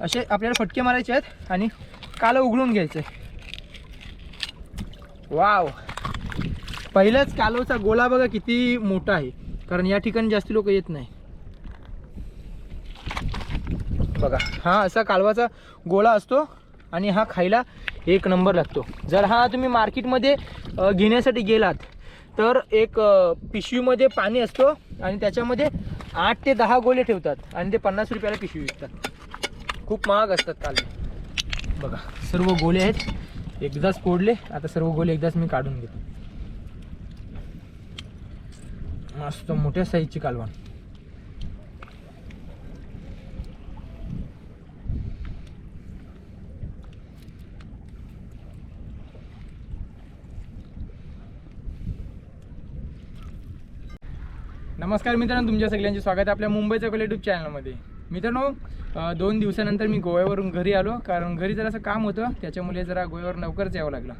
असे आपल्याला फटके मारायचे आहेत आणि कालं उघडून घ्यायचं. आहे वाव. पहिल्याच कालवचा गोला बघा किती मोठा आहे. कारण या ठिकाणी जास्त लोक येत नाही. बघा हा असा कालवाचा गोळा असतो आणि हा खायला एक नंबर लागतो. जर हा तुम्ही मार्केटमध्ये घेण्यासाठी गेलात तर एक पिशवीमध्ये पाणी असतो आणि त्याच्यामध्ये आठ ते दहा गोले ठेवतात आणि ते पन्नास रुपयाला पिशवी विकतात. खूप महाग असतात कालवे बघा सर्व गोले आहेत. एकदाच फोडले आता सर्व गोले एकदाच मी काढून घेतो. मस्त मोठ्या साईजची कालवण. नमस्कार मित्रांनो तुमच्या सगळ्यांचे स्वागत आहे आपल्या मुंबईच्या कॉल चॅनलमध्ये मित्रांनो दोन दिवसानंतर मी गोव्यावरून घरी आलो कारण घरी जरासं काम होतं त्याच्यामुळे जरा गोव्यावर लवकरच यावं लागलं.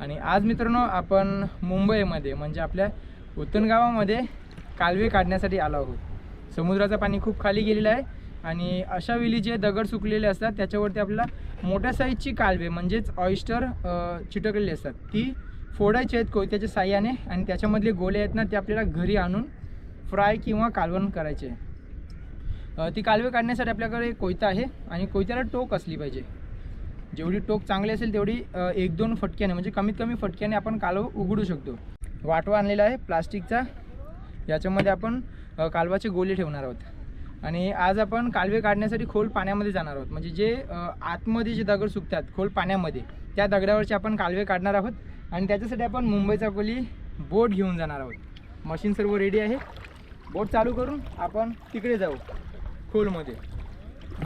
आणि आज मित्रांनो आपण मुंबईमध्ये म्हणजे आपल्या उत्तनगावामध्ये कालवे काढण्यासाठी आलो आहोत. समुद्राचं पाणी खूप खाली गेलेलं आहे आणि अशा वेळी जे दगड सुकलेले असतात त्याच्यावरती आपल्याला मोठ्या साईजची कालवे म्हणजेच ऑइस्टर चिटकलेली असतात. ती फोडायची आहेत कोयत्याच्या साह्याने आणि त्याच्यामधले गोले आहेत ना ते आपल्याला घरी आणून फ्राय किंवा कालवण करायचे. ती कालवे काढण्यासाठी आपल्याकडे कोयता आहे आणि कोयत्याला टोक असली पाहिजे. जेवढी टोक चांगली असेल तेवढी एक दोन फटक्याने म्हणजे कमीत कमी फटक्याने आपण कालव उघडू शकतो. वाटवा आणलेला आहे प्लास्टिकचा. याच्यामध्ये आपण कालवाचे गोले ठेवणार आहोत. आणि आज आपण कालवे काढण्यासाठी खोल पाण्यामध्ये जाणार आहोत. म्हणजे जे आतमध्ये जे दगड सुकतात खोल पाण्यामध्ये त्या दगडावरचे आपण कालवे काढणार आहोत. आणि त्याच्यासाठी आपण मुंबईचा कोली बोट घेऊन जाणार आहोत. मशीन सर्व रेडी आहे. बोट चालू करून आपण तिकडे जाऊ. खोलमध्ये.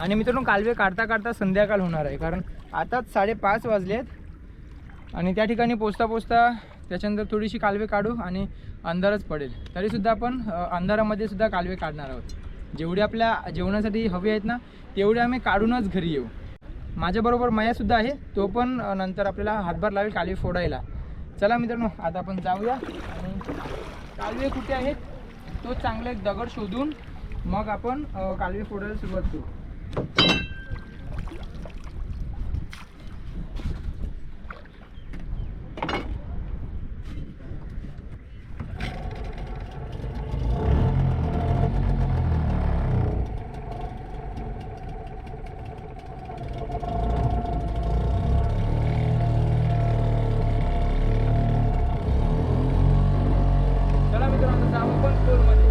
आणि मित्रांनो कालवे काढता काढता संध्याकाळ होणार आहे. कारण आताच साडेपाच वाजले आहेत. आणि त्या ठिकाणी पोचता पोचता त्याच्यानंतर थोडीशी कालवे काढू आणि अंधारच पडेल. तरीसुद्धा आपण अंधारामध्ये सुद्धा कालवे काढणार आहोत. जेवढे आपल्या जेवणासाठी हवे आहेत ना तेवढे आम्ही काढूनच घरी येऊ. माझ्याबरोबर मयासुद्धा आहे. तो पण नंतर आपल्याला हातभार लावेल कालवे फोडायला. चला मित्रांनो आता आपण जाऊया. आणि कालवे कुठे आहेत? तो चांगला एक दगड शोधून मग आपण कालवी फोडायला सुरुवात करू चला मित्रांनो जाऊ आपण खोलमध्ये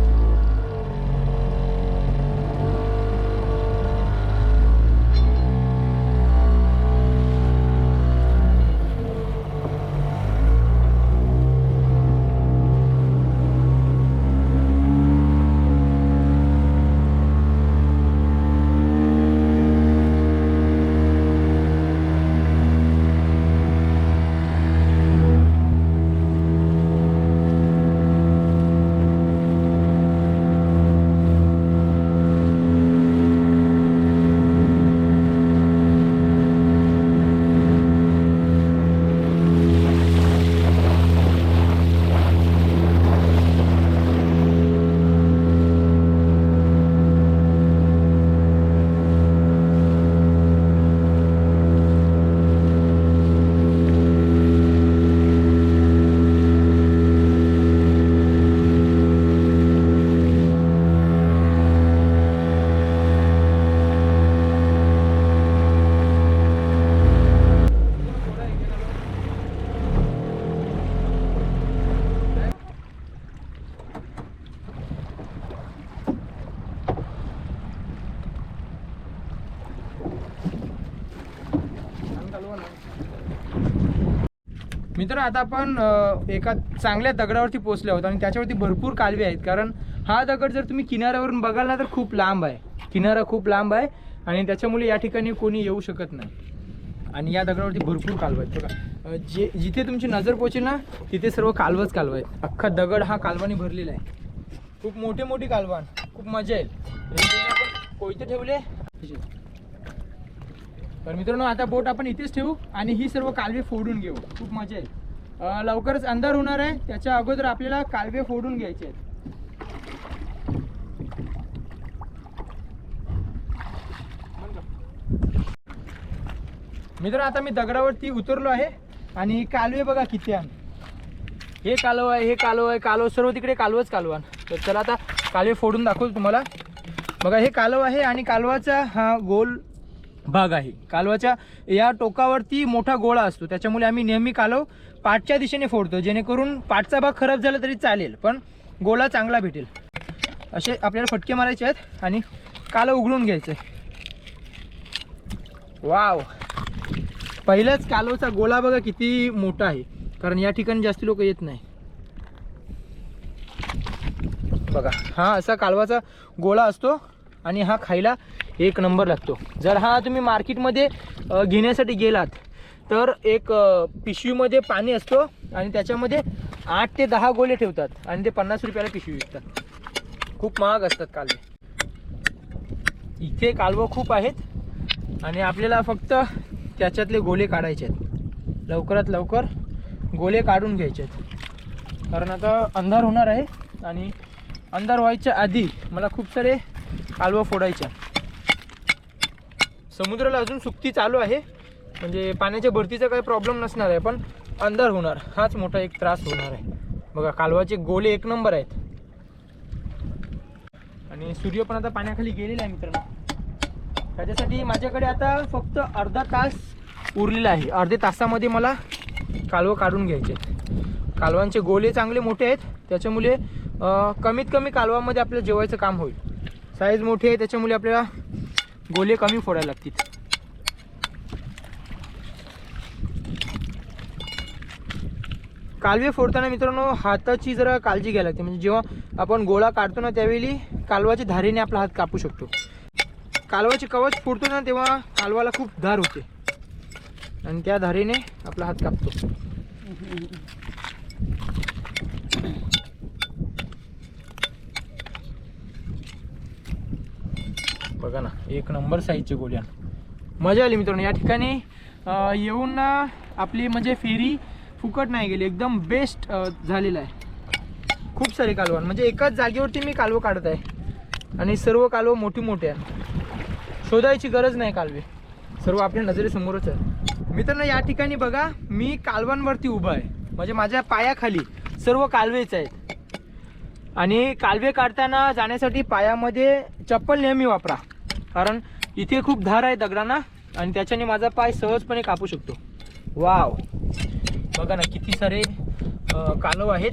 मित्र आता आपण एका चांगल्या दगडावरती पोहोचले आहोत आणि त्याच्यावरती भरपूर कालवे आहेत. कारण हा दगड जर तुम्ही किनाऱ्यावरून बघाल ना तर खूप लांब आहे. किनारा खूप लांब आहे आणि त्याच्यामुळे या ठिकाणी कोणी येऊ शकत नाही. आणि या दगडावरती भरपूर कालव आहेत. बघा जे जिथे तुमची नजर पोचेल ना तिथे सर्व कालवच कालवं आहेत. अख्खा दगड हा कालवानी भरलेला आहे. खूप मोठे मोठी कालवान. खूप मजा येईल. कोयते ठेवले? तर मित्रांनो आता बोट आपण इथेच ठेवू आणि ही सर्व कालवे फोडून घेऊ. खूप मजा येईल. लवकरच अंधार होणार आहे. त्याच्या अगोदर आपल्याला कालवे फोडून घ्यायचे आहेत. मित्र आता मी दगडावरती उतरलो आहे आणि कालवे बघा किती आहे हे कालव आहे हे कालव आहे कालव सर्व तिकडे कालवच कालवान. तर चला आता कालवे फोडून दाखवतो तुम्हाला. बघा हे कालव आहे आणि कालवाचा हा गोल भाग आहे. कालवाच्या या टोकावरती मोठा गोळा असतो. त्याच्यामुळे आम्ही नेहमी कालव पाठच्या दिशेने फोडतो. जेणेकरून पाठचा भाग खराब झाला तरी चालेल पण गोळा चांगला भेटेल. असे आपल्याला फटके मारायचे आहेत आणि कालव उघडून घ्यायचं. वाव! पहिलाच कालवचा गोळा बघा किती मोठा आहे. कारण या ठिकाणी जास्त लोक येत नाही. बघा हा असा कालवाचा गोळा असतो आणि हा खायला एक नंबर लागतो. जर हा तुम्ही मार्केटमध्ये घेण्यासाठी गेलात तर एक पिशवीमध्ये पाणी असतो आणि त्याच्यामध्ये आठ ते दहा गोले ठेवतात आणि ते पन्नास रुपयाला पिशवी विकतात. खूप महाग असतात कालवे. इथे कालवं खूप आहेत आणि आपल्याला फक्त त्याच्यातले गोले काढायचे आहेत. लवकरात लवकर गोले काढून घ्यायचे आहेत. कारण आता अंधार होणार आहे आणि अंधार व्हायच्या आधी मला खूप सारे कालवं फोडायचे समुद्राला अजून सुक्ती चालू आहे. म्हणजे पाण्याच्या भरतीचा काही प्रॉब्लेम नसणार आहे पण अंधार होणार. हाच मोठा एक त्रास होणार आहे. बघा कालवाचे गोले एक नंबर आहेत. आणि सूर्य पण आता पाण्याखाली गेलेला आहे मित्रांनो. त्याच्यासाठी माझ्याकडे आता फक्त अर्धा तास उरलेला आहे. अर्ध्या तासामध्ये मला कालवं काढून घ्यायचे आहेत. कालवांचे गोले चांगले मोठे आहेत. त्याच्यामुळे कमीत कमी कालवामध्ये आपलं जेवायचं काम होईल. साईज मोठी आहे त्याच्यामुळे आपल्याला गोले कमी फोडायला लागतील. कालवे फोडताना मित्रांनो हाताची जरा काळजी घ्यायला लागते. म्हणजे जेव्हा आपण गोळा काढतो ना त्यावेळी कालवाच्या धारेने आपला हात कापू शकतो. कालवाचे कवच फोडतो ना तेव्हा कालवाला खूप धार होते. आणि त्या धारेने आपला हात कापतो. बघा ना एक नंबर साईजचे गोल्या मजा आली मित्रांनो या ठिकाणी येऊन आपली म्हणजे फेरी फुकट नाही गेली एकदम बेस्ट झालेलं आहे. खूप सारे कालवण म्हणजे एकाच जागेवरती मी कालवं काढत आहे. आणि सर्व कालवं मोठी मोठी आहे. शोधायची गरज नाही कालवे. सर्व आपल्या नजरेसमोरच आहे. मित्रांनो या ठिकाणी बघा मी कालवांवरती उभा आहे. म्हणजे माझ्या पायाखाली सर्व कालवेच आहेत. आणि कालवे काढताना जाण्यासाठी पायामध्ये चप्पल नेहमी वापरा. कारण इथे खूप धार आहे दगडांना आणि त्याच्याने माझा पाय सहजपणे कापू शकतो. वाव. बघा ना किती सारे कालव आहेत.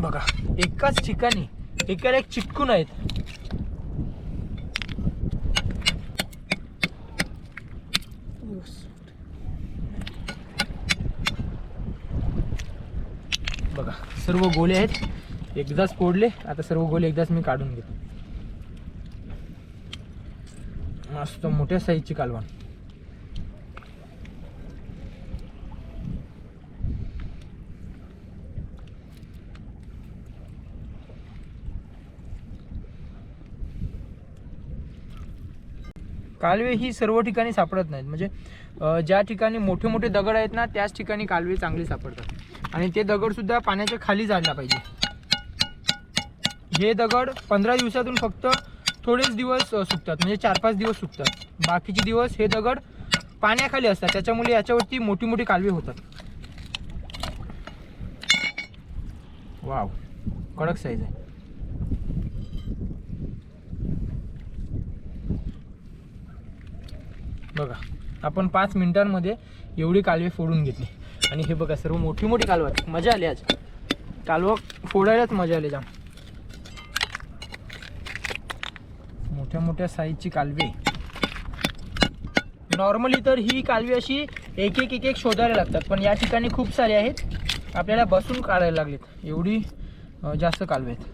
बघा एकाच ठिकाणी एकाला एक चिटकून आहेत. बघा सर्व गोले आहेत. एकदाच फोडले आता सर्व गोले एकदाच मी काढून घेतो. मस्त मोठ्या साईजची कालवण. कालवे ही सर्व ठिकाणी सापडत नाहीत. म्हणजे ज्या ठिकाणी मोठे मोठे दगड आहेत ना त्याच ठिकाणी कालवे चांगले सापडतात. आणि ते दगडसुद्धा पाण्याच्या खाली जायला पाहिजे. हे दगड पंधरा दिवसातून फक्त थोडेच दिवस सुकतात. म्हणजे चार पाच दिवस सुकतात. बाकीचे दिवस हे दगड पाण्याखाली असतात. त्याच्यामुळे याच्यावरती मोठी मोठी कालवे होतात. वाव. कडक साईज आहे. बघा आपण पाच मिनिटांमध्ये एवढी कालवे फोडून घेतली. आणि हे बघा सर्व मोठी मोठी कालवा मजा आली आज. कालवं फोडायलाच मजा आली जाम. मोठ्या मोठ्या साईजची कालवे. नॉर्मली तर ही कालवी अशी एक एक एक एक शोधायला लागतात पण या ठिकाणी खूप सारे आहेत. आपल्याला बसून काढायला लागलेत. एवढी जास्त कालवे आहेत.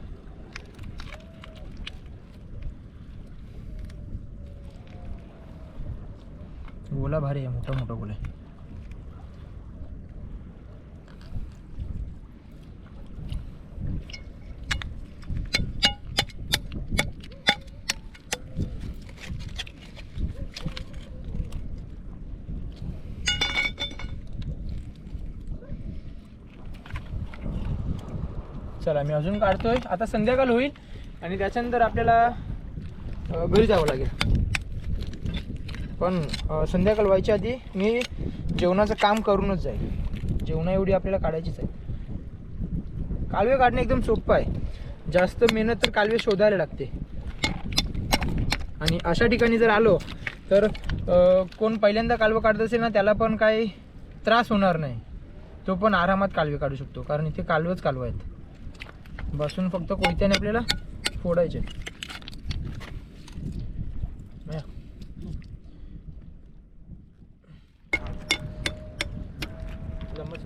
गोला भारी आहे मोठा मोठा गोला आहे आम्ही अजून काढतोय. आता संध्याकाळ होईल आणि त्याच्यानंतर आपल्याला घरी जावं लागेल. पण संध्याकाळ व्हायच्या आधी मी जेवणाचं काम करूनच जाईल. जेवणा एवढी आपल्याला काढायचीच आहे. कालवे काढणं एकदम सोपं आहे. जास्त मेहनत तर कालवे शोधायला लागते. आणि अशा ठिकाणी जर आलो तर कोण पहिल्यांदा कालवं काढत असेल ना त्याला पण काही त्रास होणार नाही. तो पण आरामात कालवे काढू शकतो. कारण इथे कालवंच कालवं आहेत. बसून फक्त कोयत्याने आपल्याला फोडायचे या. जमच.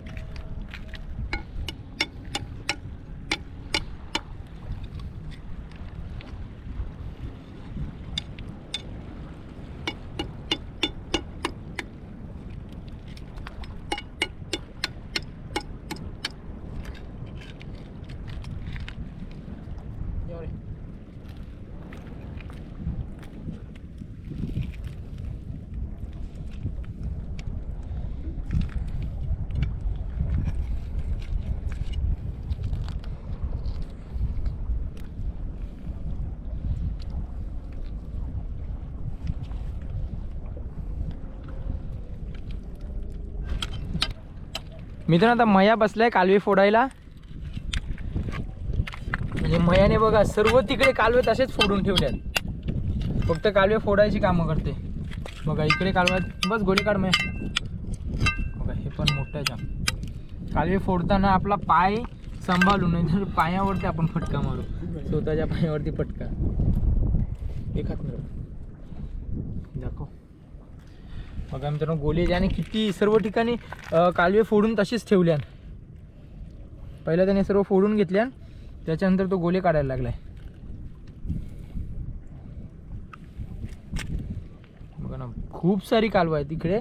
या रे. मित्रांनो आता मया बसलाय कालवे फोडायला. म्हणजे मयाने बघा सर्व तिकडे कालवे तसेच फोडून ठेवल्यात. फक्त कालवे फोडायची कामं करते. बघा इकडे कालव्यात बस गोळी काढ मया. बघा हे पण मोठं आहे जाम. कालवे फोडताना आपला पाय सांभाळून नाही तर पायावरती आपण फटका मारू. स्वतःच्या पायावरती फटका. एखाद हात दाखव. बघा मित्रांनो गोले ज्याने किती सर्व ठिकाणी कालवे फोडून तशीच ठेवल्यान. पहिला त्याने सर्व फोडून घेतल्यान त्याच्यानंतर तो गोले काढायला लागलाय. बघा ना खूप सारी कालवं आहेत इकडे.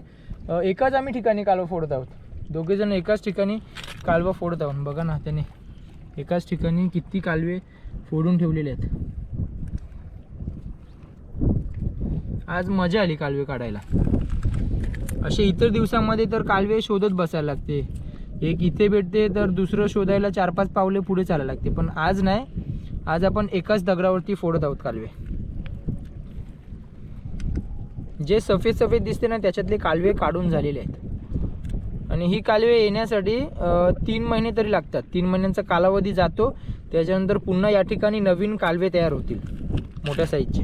एकाच आम्ही ठिकाणी कालवं फोडत आहोत. दोघे जण एकाच ठिकाणी कालवं फोडत आहोत. बघा ना त्याने एकाच ठिकाणी किती कालवे फोडून ठेवलेले आहेत. आज मजा आली कालवे काढायला. असे इतर दिवसामध्ये तर कालवे शोधत बसायला लागते. एक इथे भेटते तर दुसरं शोधायला चार पाच पावले पुढे चालायला लागते. पण आज नाही आज आपण एकाच दगडावरती फोडत आहोत कालवे. जे सफेद सफेद दिसते ना त्याच्यातले कालवे काढून झालेले आहेत. आणि ही कालवे येण्यासाठी तीन महिने तरी लागतात. तीन महिन्यांचा कालावधी जातो. त्याच्यानंतर पुन्हा या ठिकाणी नवीन कालवे तयार होतील मोठ्या साईजचे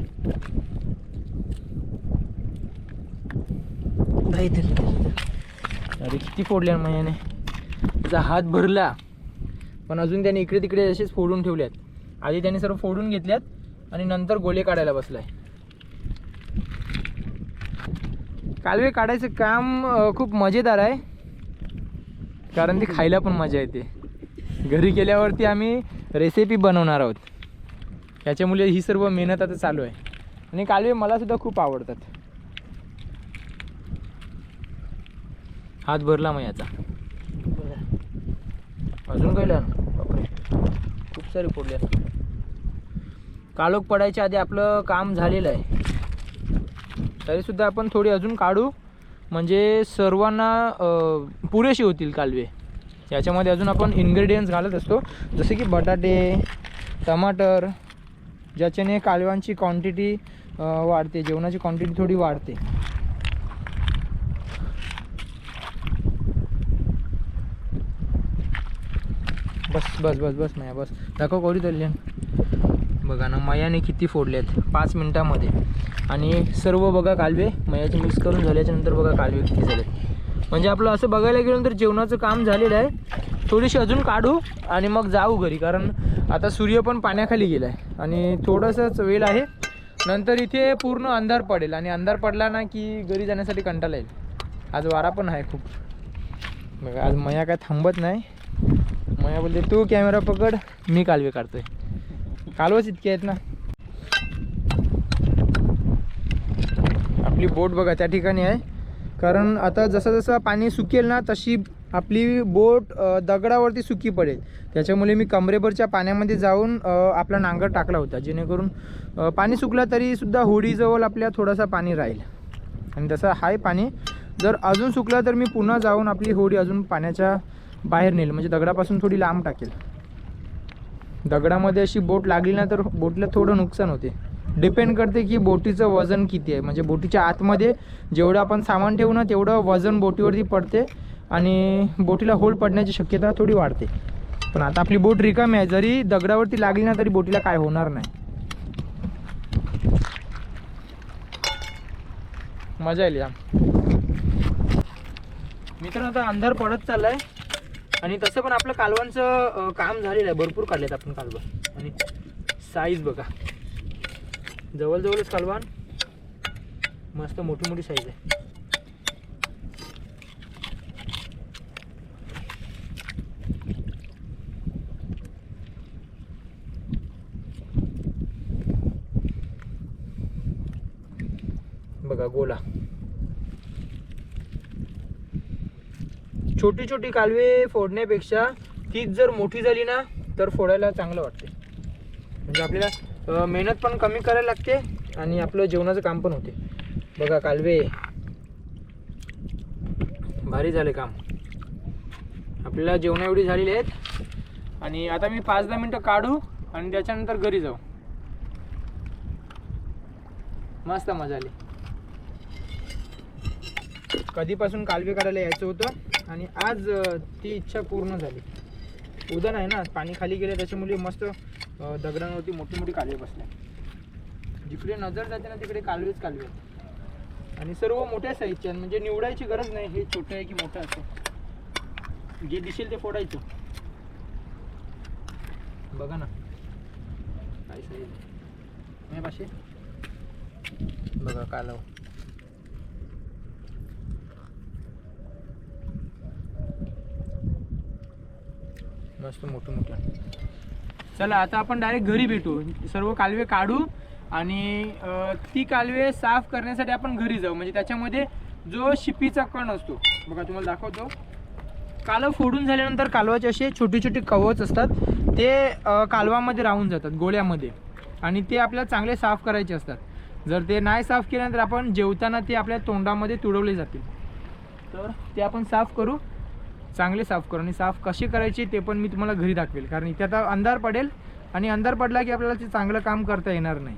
अरे किती फोडल्या महिन्याने त्याचा हात भरला. पण अजून त्याने इकडे तिकडे असेच फोडून ठेवल्यात. आधी त्याने सर्व फोडून घेतल्यात आणि नंतर गोले काढायला बसलाय. कालवे काढायचं काम खूप मजेदार आहे. कारण ते खायला पण मजा येते. घरी गेल्यावरती आम्ही रेसिपी बनवणार आहोत. त्याच्यामुळे ही सर्व मेहनत आता चालू आहे. आणि कालवे मलासुद्धा खूप आवडतात. हात भरला मग याचा. अजून काही बापरे. खूप सारे फोडले काळोख पडायच्या आधी आपलं काम झालेलं आहे. तरीसुद्धा आपण थोडी अजून काढू. म्हणजे सर्वांना पुरेशी होतील कालवे. याच्यामध्ये अजून आपण इन्ग्रेडियंट्स घालत असतो. जसे की बटाटे टमाटर ज्याच्याने कालव्यांची क्वांटिटी वाढते. जेवणाची क्वांटिटी थोडी वाढते. बस बस बस बस माया बस. दाखव करू तल्ल्यान बघा ना मयाने किती फोडलेत. पाच मिनटामध्ये. आणि सर्व बघा कालवे मयाचे मिक्स करून झाल्याच्यानंतर बघा कालवे किती झाले म्हणजे आपलं असं बघायला गेलं तर जेवणाचं काम झालेलं आहे. थोडीशी अजून काढू आणि मग जाऊ घरी कारण आता सूर्य पण पाण्याखाली गेला आहे आणि थोडंसंच वेळ आहे. नंतर इथे पूर्ण अंधार पडेल. आणि अंधार पडला ना की घरी जाण्यासाठी कंटाळा येईल. आज वारा पण आहे खूप. बघा आज मया काय थांबत नाही. मया बोलते तू कॅमेरा पकड मी कालवे काढतोय. कालवच इतके आहेत ना. आपली बोट बघा त्या ठिकाणी आहे. कारण आता जसं जसं पाणी सुकेल ना तशी आपली बोट दगडावरती सुकी पडेल. त्याच्यामुळे मी कमरेभरच्या पाण्यामध्ये जाऊन आपला नांगर टाकला होता. जेणेकरून पाणी सुकला तरीसुद्धा होडीजवळ आपल्या थोडासा पाणी राहील. आणि तसं आहे पाणी. जर अजून सुकलं तर मी पुन्हा जाऊन आपली होडी अजून पाण्याच्या बाहेर नेईल म्हणजे दगडापासून थोडी लांब टाकेल. दगडामध्ये अशी बोट लागली ना तर बोटला थोडं नुकसान होते. डिपेंड करते की बोटीचं वजन किती आहे. म्हणजे बोटीच्या आतमध्ये जेवढं आपण सामान ठेवू ना तेवढं वजन बोटीवरती पडते आणि बोटीला होल पडण्याची शक्यता थोडी वाढते. पण आता आपली बोट रिकामी आहे. जरी दगडावरती लागली ना तरी बोटीला काय होणार नाही. मजा येईल या मित्रांनो आता अंधार पडत चाललाय. आणि तसं पण आपलं कालवांचं काम झालेलं आहे. भरपूर काढलेत आपण कालवा. आणि साईज बघा. जवळजवळच कालवान मस्त मोठी मोठी साईज आहे बघा गोला छोटी छोटी कालवे फोडण्यापेक्षा तीच जर मोठी झाली ना तर फोडायला चांगलं वाटते. म्हणजे आपल्याला मेहनत पण कमी करायला लागते आणि आपलं जेवणाचं काम पण होते. बघा कालवे. भारी झाले काम. आपल्याला जेवण एवढी झालेली आहेत. आणि आता मी पाच दहा मिनटं काढू आणि त्याच्यानंतर घरी जाऊ. मस्त मजा आली. कधीपासून कालवे काढायला यायचं होतं? आणि आज ती इच्छा पूर्ण झाली. उद्या नाही ना पाणी खाली गेलं त्याच्यामुळे मस्त दगडांवरती मोठी मोठी कालवे बसल्या जिकडे नजर जाते ना तिकडे कालवेच कालवे आणि सर्व मोठ्या साईजच्या म्हणजे निवडायची गरज नाही हे छोटं आहे की मोठं असं. जे दिसेल ते फोडायचं. बघा ना. काय साईज नाही पाशे बघा कालव. मस्त मोठं मोठं. चला आता आपण डायरेक्ट घरी भेटू. सर्व कालवे काढू आणि ती कालवे साफ करण्यासाठी आपण घरी जाऊ. म्हणजे त्याच्यामध्ये जो शिपीचा कण असतो बघा तुम्हाला दाखवतो. कालव फोडून झाल्यानंतर कालवाचे असे छोटे छोटे कवच असतात. ते अं, कालवामध्ये राहून जातात गोळ्यामध्ये. आणि ते आपल्याला चांगले साफ करायचे असतात. जर ते नाही साफ केल्यानंतर आपण जेवताना ते आपल्या तोंडामध्ये तुडवले जातील. तर ते आपण साफ करू. चांगले साफ करू आणि साफ कसे करायचे ते पण मी तुम्हाला घरी दाखवेल. कारण इथे आता अंधार पडेल आणि अंधार पडला की आपल्याला ते चांगलं काम करता येणार नाही.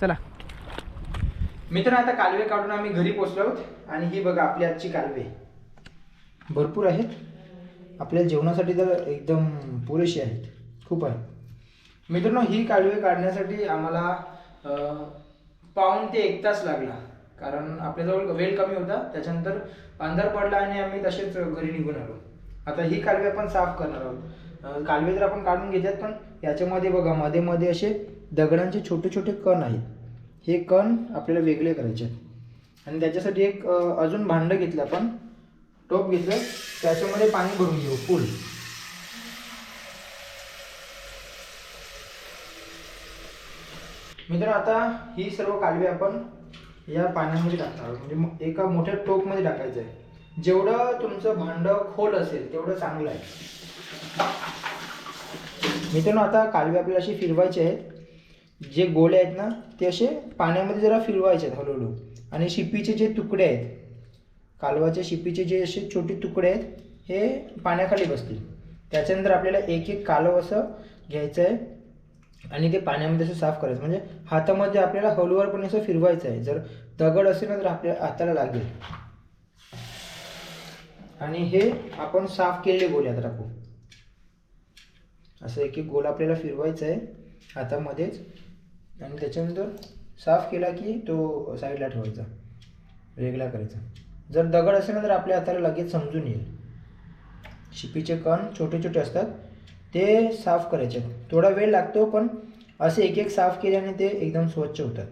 चला. मित्र आता कालवे काढून आम्ही घरी पोचलो आहोत. आणि ही बघा आपली आजची कालवे. भरपूर आहेत. आपल्या जेवणासाठी तर एकदम पुरेशी आहेत. खूप आहेत. मित्रांनो ही कालवे काढण्यासाठी आम्हाला पाऊन ते एक तास लागला. कारण आपल्याजवळ वेळ कमी होता त्याच्यानंतर अंधार पडला आणि आम्ही तसेच घरी निघून आलो. आता ही कालवे आपण साफ करणार आहोत. कालवे तर आपण काढून घेतात पण याच्यामध्ये बघा मध्ये मध्ये असे दगडांचे छोटे छोटे कण आहेत. हे कण आपल्याला वेगळे करायचे आहेत. आणि त्याच्यासाठी एक अजून भांडं घेतलं आपण. टोप घेतलं त्याच्यामध्ये पाणी भरून घेऊ फुल. मित्र आता ही सर्व कालवे आपण या पाण्यामध्ये टाकणार म्हणजे एका मोठ्या टोकमध्ये टाकायचं आहे. जेवढं तुमचं भांडं खोल असेल तेवढं चांगलं आहे. मित्रांनो आता कालवे आपल्याला अशी फिरवायचे आहेत. जे गोळे आहेत ना ते असे पाण्यामध्ये जरा फिरवायचे आहेत हळूहळू. आणि शिपीचे जे तुकडे आहेत कालवाच्या शिपीचे जे असे छोटे तुकडे आहेत हे पाण्याखाली बसतील. त्याच्यानंतर आपल्याला एक एक कालव असं घ्यायचं आहे. आणि ते पाण्यामध्ये असं साफ करायचं. म्हणजे हातामध्ये आपल्याला हळूवारपणे असं फिरवायचं आहे. जर दगड असेल ना तर आपल्या हाताला लागेल. आणि हे आपण साफ केलेले गोले आता टाकू. असं एक एक गोल आपल्याला फिरवायचं आहे हातामध्येच. आणि त्याच्यानंतर साफ केला की तो साईडला ठेवायचा. वेगळा करायचा. जर दगड असेल ना तर आपल्या हाताला लगेच समजून येईल. शिपीचे कण छोटे छोटे असतात. ते साफ करायचे. थोडा वेळ लागतो पण असे एक एक साफ केल्याने ते एकदम स्वच्छ होतात.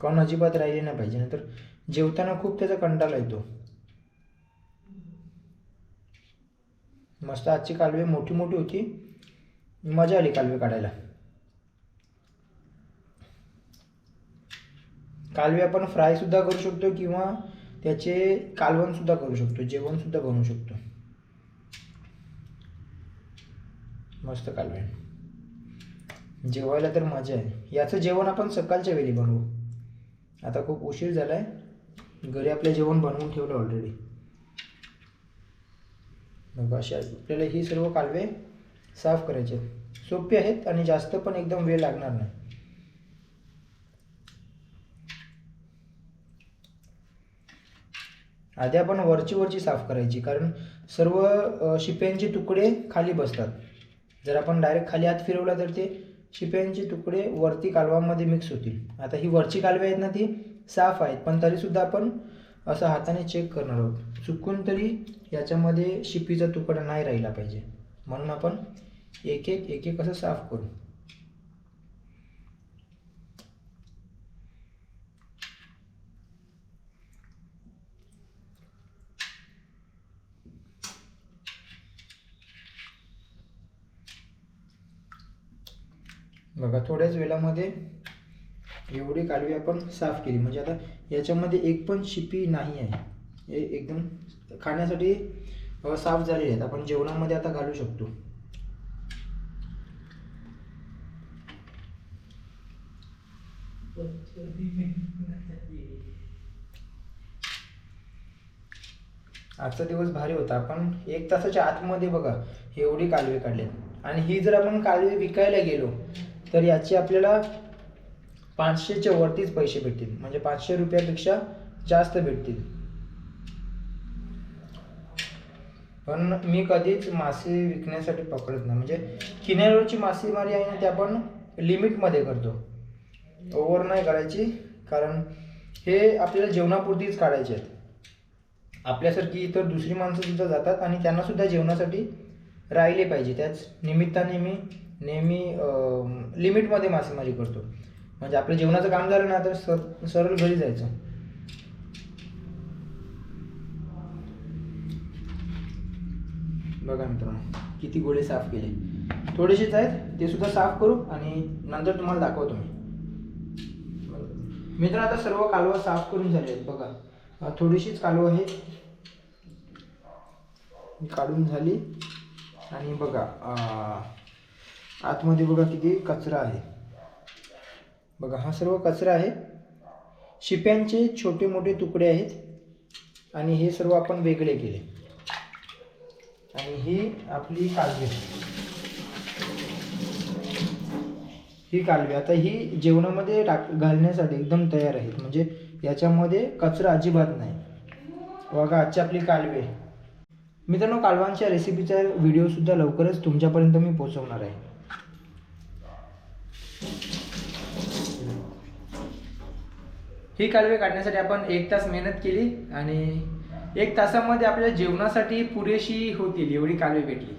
कण अजिबात राहिले नाही पाहिजे नंतर जेवताना खूप त्याचा कंटाळा येतो. मस्त आजची कालवे मोठी मोठी होती. मजा आली कालवे काढायला. कालवे आपण फ्राय सुद्धा करू शकतो किंवा त्याचे कालवण सुद्धा करू शकतो जेवण सुद्धा बनवू शकतो. मस्त कालवे. जेवायला तर मजा आहे. याचं जेवण आपण सकाळच्या वेळी बनवू. आता खूप उशीर झाला आहे घरी आपलं जेवण बनवून ठेवलं ऑलरेडी मग अशा आपल्याला ही सर्व कालवे साफ करायचे सोपे आहेत आणि जास्त पण एकदम वेळ लागणार नाही. आधी आपण वरची वरची साफ करायची कारण सर्व शिप्यांचे तुकडे खाली बसतात. जर आपण डायरेक्ट खाली हात फिरवला तर ते शिप्यांचे तुकडे वरती कालवामध्ये मिक्स होतील. आता ही वरची कालवे आहेत ना ती साफ आहेत पण तरीसुद्धा आपण असं हाताने चेक करणार आहोत. चुकून तरी याच्यामध्ये शिपीचा तुकडा नाही राहिला पाहिजे. म्हणून आपण एक एक एक एक असं साफ करू. बघा थोड्याच वेळामध्ये एवढी कालवी आपण साफ केली. म्हणजे आता याच्यामध्ये एक पण शिपी नाही आहे. हे एकदम खाण्यासाठी साफ झालेली आहेत. आपण जेवणामध्ये आता घालू शकतो. आजचा दिवस भारी होता. आपण एक तासाच्या आतमध्ये बघा एवढी कालवे काढले. आणि ही जर आपण कालवे विकायला गेलो तर याची आपल्याला पाचशेच्या वरतीच पैसे भेटतील. म्हणजे पाचशे रुपयापेक्षा जास्त भेटतील. पण मी कधीच मासे विकण्यासाठी पकडत नाही. म्हणजे किनाऱ्यावरची मासेमारी आहे ना ते आपण लिमिटमध्ये करतो. ओव्हर नाही करायची कारण हे आपल्याला जेवणापुरतीच काढायचे आहेत. आपल्यासारखी इतर दुसरी माणसं सुद्धा जातात आणि त्यांना सुद्धा जेवणासाठी राहिले पाहिजे. त्याच निमित्ताने मी नेहमी लिमिटमध्ये मासेमारी करतो. म्हणजे आपलं जेवणाचं काम झालं ना तर सर सरळ घरी जायचं. बघा मित्रांनो किती गोळे साफ केले. थोडेसेच आहेत ते सुद्धा साफ करू आणि नंतर तुम्हाला दाखवतो मी. मित्र आता सर्व कालवा साफ करून झाले आहेत बघा. थोडीशीच कालवं आहे. ही काढून झाली. आणि बघा आतमध्ये बघा किती कचरा आहे. बघा हा सर्व कचरा आहे. शिप्यांचे छोटे मोठे तुकडे आहेत. आणि हे सर्व आपण वेगळे केले. आणि ही आपली कालवी. ही कालवी. आता ही जेवणामध्ये टाक घालण्यासाठी एकदम तयार आहेत. म्हणजे याच्यामध्ये कचरा अजिबात नाही. बघा आजची आपली कालवे. मित्रांनो कालवांच्या रेसिपीचा व्हिडिओसुद्धा लवकरच तुमच्यापर्यंत मी पोहोचवणार आहे. ही कालवे काढण्यासाठी आपण एक तास मेहनत केली आणि एक तासामध्ये आपल्या जेवणासाठी पुरेशी होतील एवढी कालवे भेटली.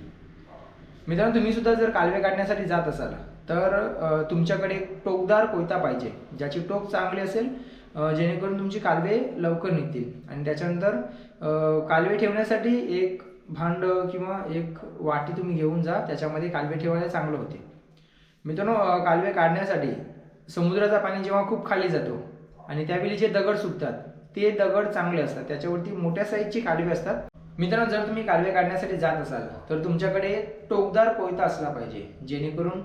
मित्रांनो तुम्ही सुद्धा जर कालवे काढण्यासाठी जात असाल तर तुमच्याकडे टोकदार कोयता पाहिजे ज्याची टोक चांगली असेल जेणेकरून तुमची कालवे लवकर निघतील. आणि त्याच्यानंतर कालवे ठेवण्यासाठी एक भांड किंवा एक वाटी तुम्ही घेऊन जा त्याच्यामध्ये कालवे ठेवायला चांगलं होते. मित्रांनो कालवे काढण्यासाठी समुद्राचा पाणी जेव्हा खूप खाली जातो आणि त्यावेळी जे दगड सुटतात ते दगड चांगले असतात. त्याच्यावरती मोठ्या साईजची कालवे असतात. मित्रांनो जर तुम्ही कालवे काढण्यासाठी जात असाल तर तुमच्याकडे टोकदार कोयता असला पाहिजे. जेणेकरून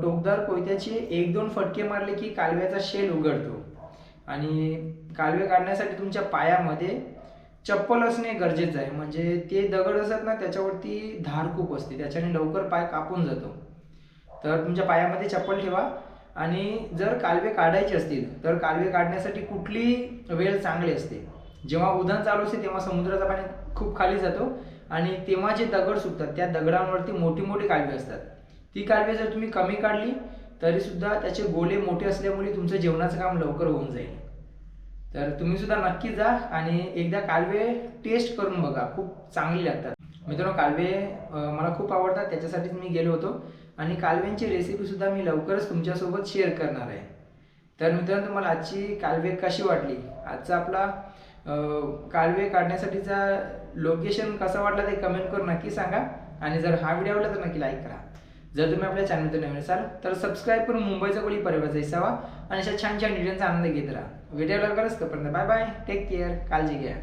टोकदार कोयत्याचे एक दोन फटके मारले की कालव्याचा शेल उघडतो. आणि कालवे काढण्यासाठी तुमच्या पायामध्ये चप्पल असणे गरजेचं आहे. म्हणजे ते दगड असतात ना त्याच्यावरती धार खूप असते. त्याच्याने लवकर पाय कापून जातो. तर तुमच्या पायामध्ये चप्पल ठेवा. आणि जर कालवे काढायचे असतील तर कालवे काढण्यासाठी कुठली वेळ चांगली असते? जेव्हा उधाण चालू असते तेव्हा समुद्राचं पाणी खूप खाली जातो आणि तेव्हा जे दगड सुटतात त्या दगडांवरती मोठी मोठी कालवे असतात. ती कालवे जर तुम्ही कमी काढली तरीसुद्धा त्याचे गोले मोठे असल्यामुळे तुमचं जेवणाचं काम लवकर होऊन जाईल. तर तुम्ही सुद्धा नक्की जा आणि एकदा कालवे टेस्ट करून बघा खूप चांगली लागतात. मित्रांनो कालवे मला खूप आवडतात त्याच्यासाठीच मी गेलो होतो. आणि कालव्यांची रेसिपीसुद्धा मी लवकरच तुमच्यासोबत शेअर करणार आहे. तर मित्रांनो तुम्हाला आजची कालवे कशी वाटली? आजचा आपला कालवे काढण्यासाठीचा लोकेशन कसा वाटला ते कमेंट करून नक्की सांगा. आणि जर हा व्हिडिओ आवडला तर नक्की लाईक करा. जर तुम्ही आपल्या चॅनलवर नवीन असाल तर सबस्क्राईब करून मुंबईचा कोळी परिवार जायसावा आणि अशा छान छान डिटेलचा आनंद घेत राहा. व्हिडिओ लवकरच तोपर्यंत बाय बाय टेक केअर काळजी घ्या.